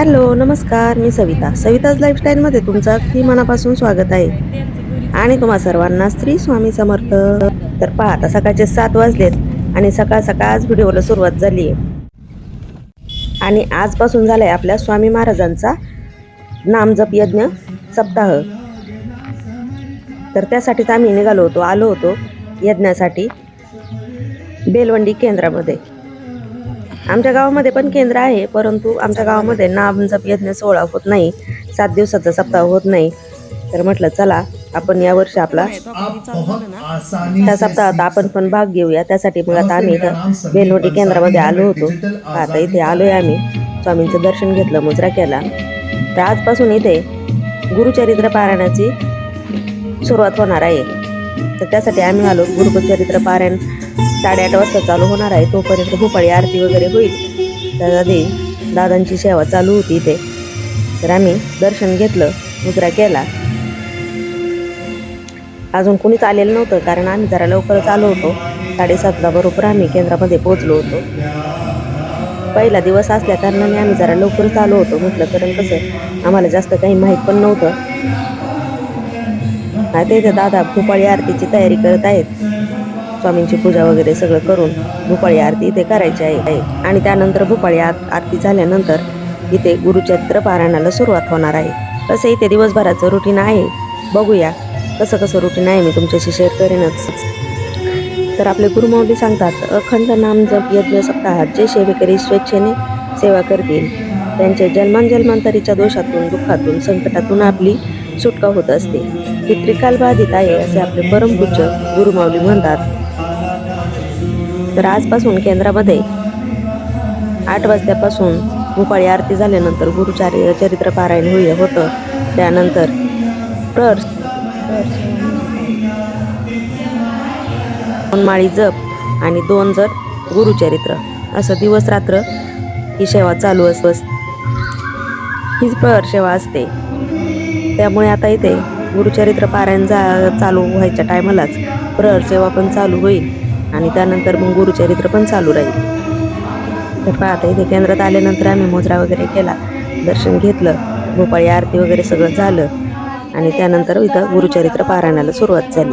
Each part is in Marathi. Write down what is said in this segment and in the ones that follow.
हॅलो नमस्कार मी सविता. सविताज लाईफस्टाईलमध्ये तुमचं अगदी मनापासून स्वागत आहे. आणि तुम्हा सर्वांना स्त्री स्वामी समर्थ. तर पहा आता सकाळचे सात वाजलेत आणि सकाळ सकाळ आज व्हिडिओला सुरुवात झाली आहे. आणि आजपासून झालाय आपल्या स्वामी महाराजांचा नामजप यज्ञ सप्ताह. तर त्यासाठीच आम्ही निघालो होतो आलो होतो यज्ञासाठी बेलवंडी केंद्रामध्ये. आमच्या गावामध्ये पण केंद्र आहे परंतु आमच्या गावामध्ये नामजप यज्ञ सोहळा होत नाही. सात दिवसाचा सप्ताह होत नाही. तर म्हटलं चला आपण या वर्षी आपला त्या सप्ताहात आपण पण भाग घेऊया. त्यासाठी मग आता आम्ही इथं बेलवटी केंद्रामध्ये आलो होतो. आता इथे आलोय आम्ही. स्वामींचं दर्शन घेतलं मुजरा केला. तर आजपासून इथे गुरुचरित्र पारायणाची सुरुवात होणार आहे. तर त्यासाठी आम्ही आलो गुरुचरित्र पारायण साडेआठ वाजता चालू होणार आहे. तोपर्यंत भोपाळी आरती वगैरे होईल. तर आधी दादांची सेवा चालू होती इथे. तर आम्ही दर्शन घेतलं मुजरा केला. अजून कुणीच आलेलं नव्हतं कारण आम्ही जरा लवकरच आलो होतो. साडेसातला बरोबर आम्ही केंद्रामध्ये पोहोचलो होतो. पहिला दिवस असल्या कारणाने आम्ही जरा लवकरच आलो होतो. म्हटलं कारण कसं आम्हाला जास्त काही माहीत पण नव्हतं. आता दादा भोपाळी आरतीची तयारी करत आहेत. स्वामींची पूजा वगैरे सगळं करून भोपाळी आरती इथे करायची आहे. आणि त्यानंतर भोपाळी आर- आरती झाल्यानंतर इथे गुरुचरित्र पारायणाला सुरुवात होणार आहे. तसं इथे दिवसभराचं रुटीन आहे. बघूया कसं कसं रुटीन आहे मी तुमच्याशी शेअर करेनच. तर आपले गुरुमाऊली सांगतात अखंड नाम जप यज्ञ सप्ताहात जे सेवेकरी स्वेच्छेने सेवा करतील त्यांच्या जन्मांजन्मांतरीच्या दोषातून दुःखातून संकटातून आपली सुटका होत असते. ही त्रिकालबाधित आहे असे आपले परमपूज्य गुरुमाऊली म्हणतात. तर आजपासून केंद्रामध्ये आठ वाजल्यापासून भोपाळी आरती झाल्यानंतर गुरुचार्य चरित्र पारायण होईल होतं. त्यानंतर प्रर दोन माळी जप आणि दोन जर गुरुचरित्र. असं दिवस रात्र ही सेवा चालू असत हीच प्रहर सेवा असते. त्यामुळे आता इथे गुरुचरित्र पारायण जा चालू व्हायच्या टायमालाच प्रहर सेवा पण चालू होईल. आणि त्यानंतर मग गुरुचरित्र पण चालू राहील. तर पाहता इथे केंद्रात आल्यानंतर आम्ही मोजरा वगैरे केला दर्शन घेतलं भोपाळी आरती वगैरे सगळं झालं आणि त्यानंतर इथं गुरुचरित्र पारायणाला सुरुवात झाली.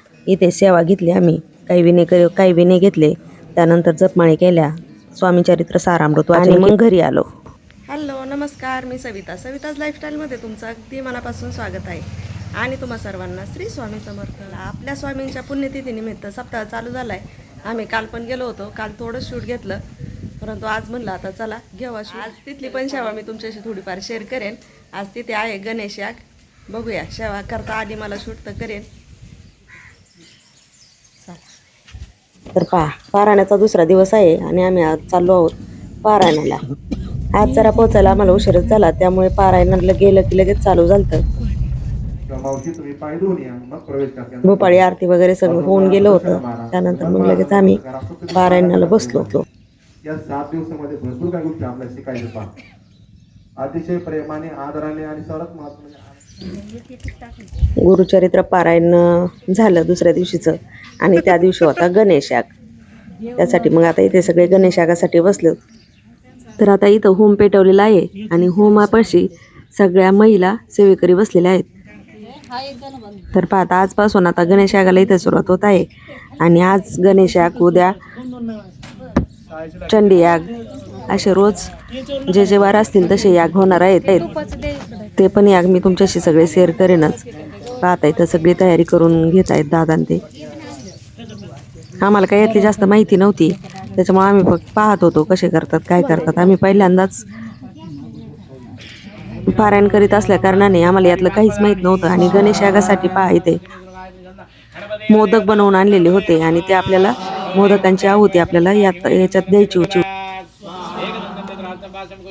इथे सेवा घेतली आम्ही. काही विने काही विने घेतले. त्यानंतर जपमाळे केल्या. स्वामी चरित्र सारामृत वाचन मग घरी आलो. हॅलो नमस्कार. मी सविता. सविताज लाईफस्टाईलमध्ये तुमचं अगदी मनापासून स्वागत आहे. आणि तुम्हा सर्वांना श्री स्वामी समर्थ. आपल्या स्वामींच्या पुण्यतिथीनिमित्त सप्ताह चालू झाला आहे आम्ही काल पण गेलो होतो. काल थोडं शूट घेतलं. परंतु आज म्हणलं आता चला घेवा shoot. आज तिथली पण सेवा मी तुमच्याशी थोडीफार शेअर करेन. आज तिथे आहे गणेश याग. बघूया. सेवा करता आधी मला शूट तर करेन. तर पहा पाराण्याचा दुसरा दिवस आहे आणि आम्ही आज चाललो आहोत पारायणाला. आज जरा पोचायला आम्हाला उशीरच झाला त्यामुळे पारायणाला गेलं की लगेच चालू झालं भोपाळी आरती वगैरे सगळं होऊन गेलं होतं. त्यानंतर मग लगेच आम्ही पारायणाला बसलो होतो. या सात दिवसामध्ये भरपूर काही गोष्टी आपल्याला शिकायला पहा अतिशय प्रेमाने आदराने आणि सर्वात महत्वाने म्हणजे गुरुचरित्र पारायण झालं दुसऱ्या दिवशीचं. आणि त्या दिवशी होता गणेशाग त्यासाठी मग आता इथे सगळे गणेशागासाठी बसलो. तर आता इथं होम पेटवलेला आहे आणि होमापाशी सगळ्या महिला सेवेकरी बसलेल्या आहेत. तर पाहता आजपासून आता गणेश यागाला इथे सुरुवात होत आहे. आणि आज गणेश याग उद्या चंडी याग असे रोज जे जे वार असतील तसे याग होणार आहेत. ते पण याग मी तुमच्याशी सगळे शेअर करेनच. पाहता इथं सगळी तयारी करून घेत आहेत दादा आणि ते. आम्हाला काही यातली जास्त माहिती नव्हती. त्याच्यामुळे आम्ही फक्त पाहत होतो कसे करतात काय करतात. आम्ही पहिल्यांदाच पारायण करीत असल्या कारणाने आम्हाला यातलं काहीच माहीत नव्हतं आणि गणेश यागासाठी पहा इथे. मोदक बनवून आणलेले होते आणि ते आपल्याला मोदकांची आहुती आपल्याला यात याच्यात द्यायची होती.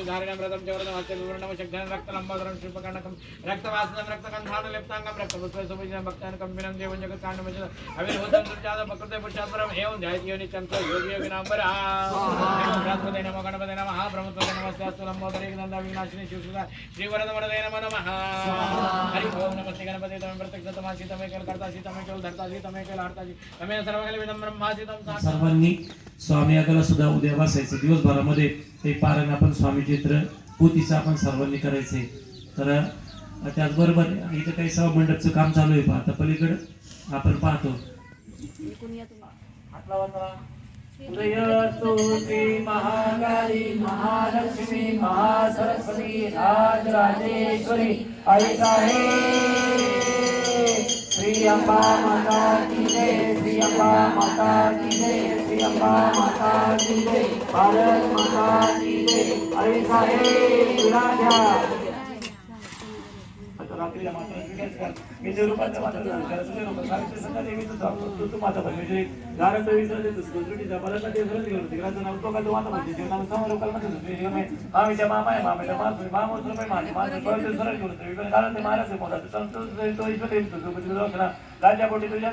धारणं व्रतं चवरनं वाच्य विवरणं शक्धनं रक्तलंबोदरं शिल्पकर्णकं रक्तवासनं रक्तकंठानं लेप्ताङ्गं रक्तपुष्पसुभुजनं भक्तानं देवं जगत्काण्डमजन अविर्भूतं दुर्जातं प्रकृते पुरुषात्परम् एवं ध्यायति योनित्यं च योगी योगिनाम्बरः बृहस्पते नमो गणपते नमः ब्रह्मत्वते नमस्ते नन्दा विनाशिनी श्रीवरदवरदे नमः. हरि ओम नमस्ते गणपते तमें प्रत्यक्ष तमासी केल करता सी केल धरता सी केल हरता ब्रह्मासी तम सर्वांनी स्वामी यागाला सुद्धा उद्या वाचायचं दिवसभरामध्ये ते पारण आपण स्वामी चित्र पोतीचं आपण सर्वांनी करायचंय तर त्याचबरोबर इथं काही सभा मंडपचं काम चालू आहे पाहता. आता पलीकडं आपण पाहतो. महाकाली महालक्ष्मी महासरस्वती राजराजेश्वरी. आई श्री अंबा माता की जय श्री अंबा माता की जय श्री अंबा माता की जय भारत माता की जय आई साहेब विराजा आता रात्रीला मात्र विकास कर. विजय रूपाचं मात्र सरस्वती रूप सावित्री सत्ता तू तू माता भर. विजय गारद विसरते तू. सुदृढीचा बलाचा ते सरळ निघालं. नाव तो का तू माता म्हणते. जीवनानं समोर लोकांना म्हणते. तुझी जीवन आहे. मामीच्या मामा आहे. मामीच्या मास- मामूस रुपये माझे. माझे कळते सरळ घेऊन. विवेक गारद महाराज आहे मोठा. तू तो ईश्वर आहे. दक्षिणा. राज्यापोटी तुझ्या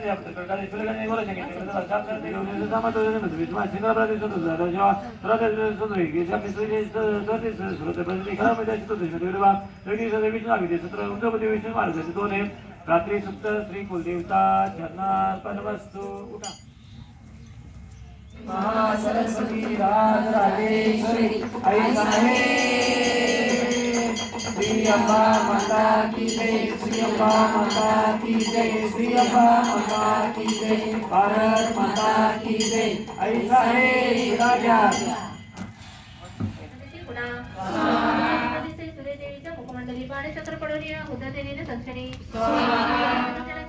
रात्री सुप्त श्री कुलदेवता चरणार्पणवस्तू उठा. महासरस्वती राजराजेश्वरी आई साहेब श्री अंबा माता की जय। श्री अंबा माता की जय। श्री अंबा माता की जय। भारत माता की जय। राजा पडवली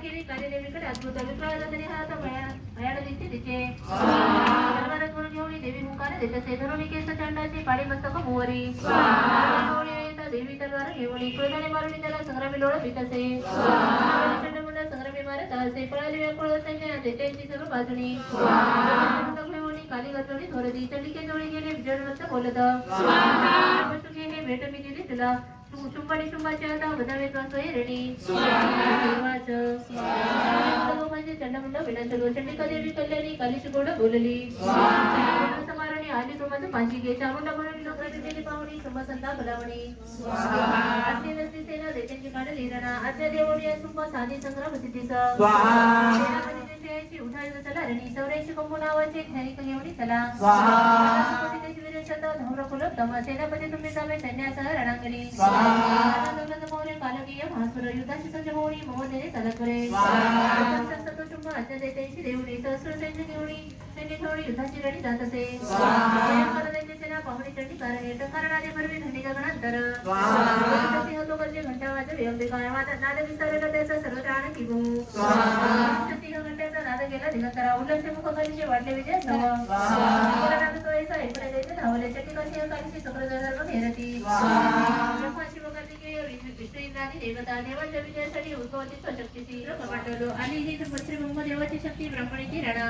केली कार्यदेवीकडे अद्भुत भयाड दिसते तिचे म्हणून घेऊन देवी मुखाने देशाचे धरून केस चंडाची पाणी मस्तक मोहरी संग्रामी लोळ पितसे चंडमुंड संग्रामी मारत असे त्यांची सर्व बाजूनी. घेऊन थोरदी चंडिके गेले बोलत. वस्तू हे भेट मी दिली तुला. तू शुंभानी आता बदावे रेडी म्हणजे चंडमुंड चंडिका देवी कल्याणी कालीची गोड बोलली. आली तुम्हाला पाची घे. चामुंडा म्हणून लोकांची गेली पाहुणी समसंता फलावणी आज्ञे नसती सेना देशांची काढली रणा आज्ञा देवणी सुंभा साधी संग्राम सिद्धीचा. उठायचं चला रणी चौऱ्याऐंशी कंबू नावाचे ध्यानिक घेऊन चला. सेनापती तुम्ही जावे सैन्यासह रणांगणी. मौर्य कालकीय महासुर युद्धाशी सज्ज होणी महोदय तलकरे सतोषुंभ आज्ञा देतेशी देवणी सहस्र सैन्य घेऊनी ठेवणी युद्धाची रणी जात असे. पाहुणी चंडी कारणे टंकारणाने भरवी थंडी गगनांतर सिंह तो गरजे घंटा वाजवे अंबिका नाद विस्तारला त्याचा सर्व त्राण की गो सिंह विजय? घेरती देवाच्या विजयासाठी उद्भवती स्वशक्तीची कमांडलो आणि ही शक्ती ब्रह्मणीची रणा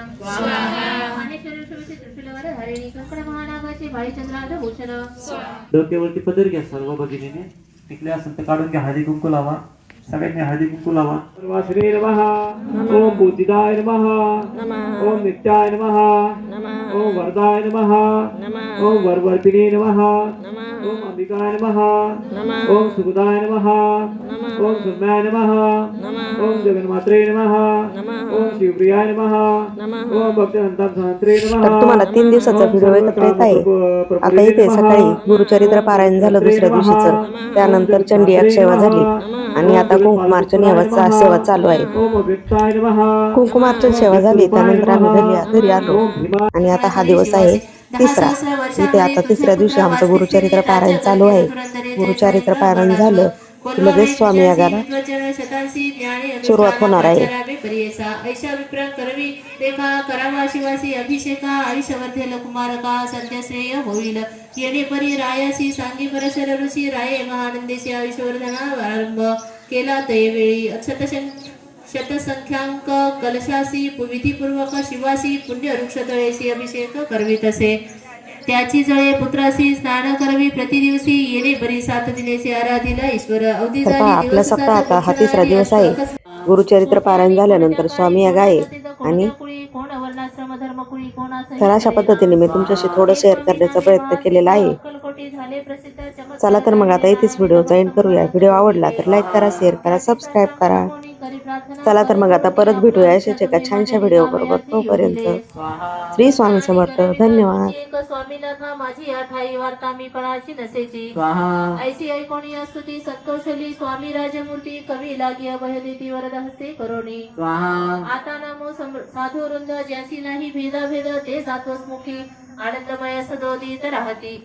आणि शरीर शोभित त्रिशूलवर हरिणी कंकण महानागाची बाळीचंद्राध भूषण. डोक्यावरती पदर घ्या सर्व भगिनीने. तिथले असेल तर काढून घ्या. हळदी कुंकू लावा. सगळ्यांनी हळदी कुंकू लावा श्री नमः ओम बुद्धिदाय नमः ओम नित्याय नमः ओम वरदाय नमः ओम वरवर्तिनी नमः ओम अंबिकाय नमः ओम सुखदाय नमः ओम सुम्याय नमः ओम जगन्मात्रे नमः। ओम शिवप्रियाय नमः। ओम नमः। तर तुम्हाला तीन दिवसाचा व्हिडिओ एकत्र येत आहे? आता इथे सकाळी गुरुचरित्र पारायण झालं दुसऱ्या दिवशीचं. त्यानंतर चंडी अक्षयवा झाली. आणि आता कुंकुमार्चन सेवा सेवा चालू आहे. ओम अव्यक्ताय नमः। कुंकुमार्चन सेवा झाली. त्यानंतर आम्ही घरी घरी आलो. आणि आता हा दिवस आहे तिसरा. इथे आता तिसऱ्या दिवशी आमचं गुरुचरित्र पारायण चालू आहे. गुरुचरित्र पारायण झालं. लगेच स्वामी यागाला सुरुवात होणार आहे अभिषेका आयुष्यवर्धेल कुमारका होईल येणे परी रायासी सांगी परशर ऋषी राये महानंदेशी आयुष्यवर्धना आरंभ केला शतसंख्यांक कलशासी विधीपूर्वक शिवासी पुण्य वृक्षतळेशी अभिषेक करवीत असे त्याची जळे पुत्रासी स्नान करवी प्रतिदिवसी येणे बरी सात दिनेचे आराधीला ईश्वर अवधी आपला सप्ताहाचा हा तिसरा दिवस आहे गुरुचरित्र पारायण झाल्यानंतर स्वामी या गाये आणि तर अशा पद्धतीने मी तुमच्याशी थोडं शेअर करण्याचा प्रयत्न केलेला आहे चला तर मग आता इथेच व्हिडिओचा एंड करूया व्हिडिओ आवडला तर लाईक करा शेअर करा सबस्क्राईब करा चला तर मग आता परत भेटूया अशाच एका छानशा व्हिडिओ बरोबर तोपर्यंत श्री स्वामी समर्थ धन्यवाद स्वामीनाथा माझी आठाई वार्ता मी पणाची नसेची. ऐसी ऐकोणी स्तुती संतोषली स्वामी राजमूर्ती कवी लागी अभय देती वरद हस्ते करोनी. आता नमो साधू वृंद ज्याची नाही भेदा भेद ते जातोस मुखी आनंदमय सदोदित राहती.